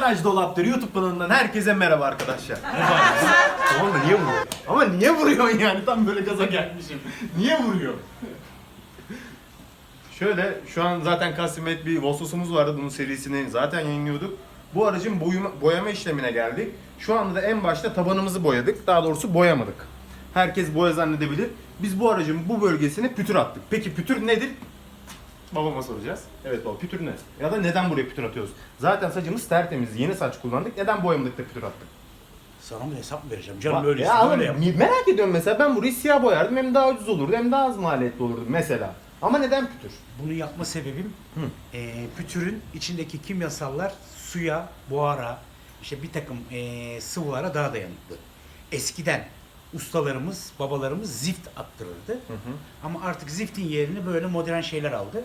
Garaj Dolap'tır YouTube kanalından herkese merhaba arkadaşlar. tamam da niye vuruyor? Ama niye vuruyorsun yani? Tam böyle gaza gelmişim. Niye vuruyor? Şöyle şu an zaten Kasimet bir Vosos'umuz vardı. Bunun serisini zaten yayınlıyorduk. Bu aracın boyama, boyama işlemine geldik. Şu anda da en başta tabanımızı boyadık. Daha doğrusu boyamadık. Herkes boya zannedebilir. Biz bu aracın bu bölgesine pütür attık. Peki pütür nedir? Babama soracağız. Evet baba pütür ne? Ya da neden buraya pütür atıyoruz? Zaten saçımız tertemiz. Yeni saç kullandık. Neden boyamadık da pütür attık? Sana mı hesap mı vereceğim? Canım öyle ya öyle yap. merak ediyorum mesela ben burayı siyah boyardım hem daha ucuz olurdu hem daha az maliyetli olurdu mesela. Ama neden pütür? Bunu yapma sebebim Hı. e, pütürün içindeki kimyasallar suya, buhara, işte bir takım e, sıvılara daha dayanıklı. Eskiden ustalarımız, babalarımız zift attırırdı. Ama artık ziftin yerini böyle modern şeyler aldı.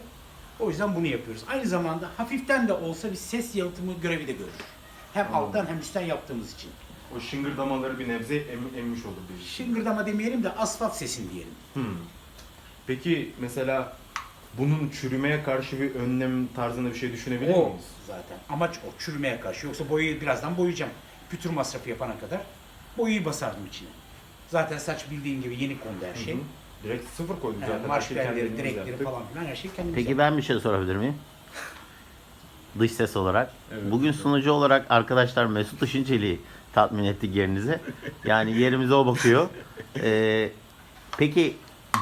O yüzden bunu yapıyoruz. Aynı zamanda hafiften de olsa bir ses yalıtımı görevi de görür. Hem alttan hem üstten yaptığımız için. O şıngırdamaları bir nebze em- emmiş olur diye. Şıngırdama demeyelim de asfalt sesin diyelim. Hmm. Peki mesela bunun çürümeye karşı bir önlem tarzında bir şey düşünebilir O miyiz? zaten. Amaç o çürümeye karşı. Yoksa boyayı birazdan boyayacağım. Pütür masrafı yapana kadar boyayı basardım içine. Zaten saç bildiğin gibi yeni kondu her şey. Hı hı. Direkt sıfır koyduk Yani zaten. marş Her kendimiz direkleri yaptık. falan filan her şey kendimiz Peki yaptık. ben bir şey sorabilir miyim? Dış ses olarak. Evet. Bugün sunucu olarak arkadaşlar Mesut Işınceli'yi tatmin ettik yerinize. Yani yerimize o bakıyor. Ee, peki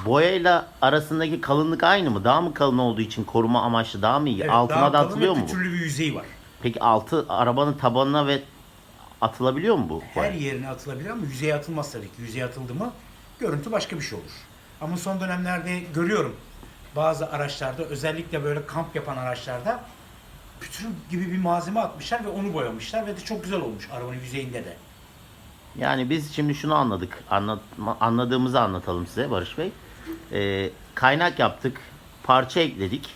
boyayla arasındaki kalınlık aynı mı? Daha mı kalın olduğu için koruma amaçlı daha mı iyi? Evet, Altına daha da kalın atılıyor mu bu? Pütürlü bir yüzeyi var. Peki altı arabanın tabanına ve atılabiliyor mu bu? Her yerine atılabilir ama yüzeye atılmaz tabii ki. Yüzeye atıldı mı görüntü başka bir şey olur. Ama son dönemlerde görüyorum bazı araçlarda özellikle böyle kamp yapan araçlarda pütür gibi bir malzeme atmışlar ve onu boyamışlar ve de çok güzel olmuş arabanın yüzeyinde de. Yani biz şimdi şunu anladık. Anlatma, anladığımızı anlatalım size Barış Bey. Ee, kaynak yaptık. Parça ekledik.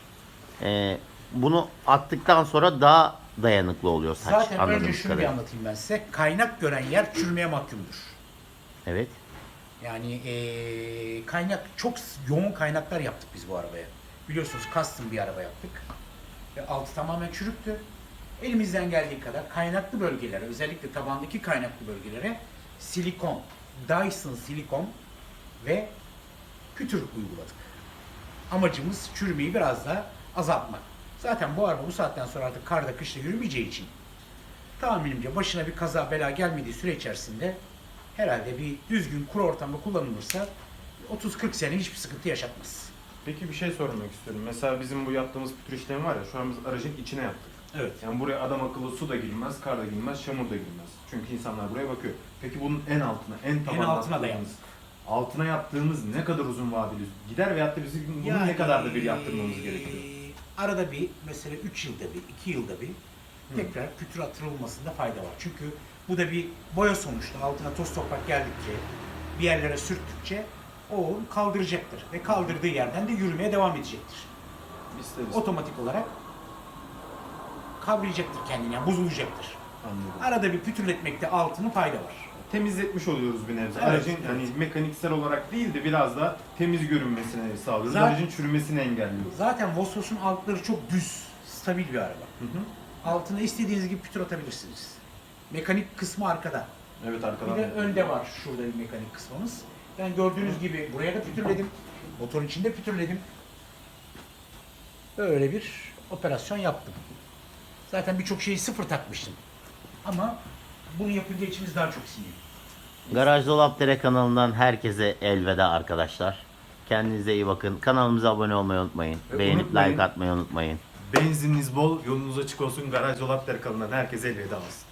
Ee, bunu attıktan sonra daha dayanıklı oluyor saç. Zaten önce şunu bir kadarıyla. anlatayım ben size. Kaynak gören yer çürümeye mahkumdur. Evet. Yani eee, kaynak çok yoğun kaynaklar yaptık biz bu arabaya. Biliyorsunuz custom bir araba yaptık. Ve altı tamamen çürüktü. Elimizden geldiği kadar kaynaklı bölgelere, özellikle tabandaki kaynaklı bölgelere silikon, Dyson silikon ve pütür uyguladık. Amacımız çürümeyi biraz daha azaltmak. Zaten bu araba bu saatten sonra artık karda kışta yürümeyeceği için tahminimce başına bir kaza bela gelmediği süre içerisinde herhalde bir düzgün kuru ortamda kullanılırsa 30-40 sene hiçbir sıkıntı yaşatmaz. Peki bir şey sormak istiyorum. Mesela bizim bu yaptığımız pütür işlemi var ya şu an biz aracın içine yaptık. Evet. Yani buraya adam akıllı su da girmez, kar da girmez, çamur da girmez. Çünkü insanlar buraya bakıyor. Peki bunun en altına, en tabanına altına da yaptık. Altına yaptığımız ne kadar uzun vadeli gider veyahut da bizim bunu ne kadar da bir yaptırmamız gerekiyor? eee, Arada bir mesela 3 yılda bir, 2 yılda bir tekrar pütür atılmasında fayda var. Çünkü bu da bir boya sonuçta. Altına toz toprak geldikçe, bir yerlere sürttükçe o kaldıracaktır. Ve kaldırdığı yerden de yürümeye devam edecektir. İsteriz. Otomatik olarak kavrayacaktır kendini, yani bozulacaktır. Anladım. Arada bir pütürletmekte altının fayda var. Temizletmiş oluyoruz bir nebze. Evet, Aracın evet. hani mekaniksel olarak değil de biraz da temiz görünmesine sağlıyoruz. Zaten- Aracın çürümesini engelliyoruz. Zaten Vosos'un altları çok düz, stabil bir araba. Hı hı. Altına istediğiniz gibi pütür atabilirsiniz. Mekanik kısmı arkada. Evet Bir arkadan. de önde var şurada bir mekanik kısmımız. Ben gördüğünüz gibi buraya da pütürledim. Motorun içinde pütürledim. Böyle bir operasyon yaptım. Zaten birçok şeyi sıfır takmıştım. Ama bunu yapınca içimiz daha çok siniyor. Garaj Dolap Dere kanalından herkese elveda arkadaşlar. Kendinize iyi bakın. Kanalımıza abone olmayı unutmayın. Ve Beğenip unutmayın. like atmayı unutmayın. Benzininiz bol, yolunuz açık olsun. Garaj Dolap Der kanalından herkese elveda olsun.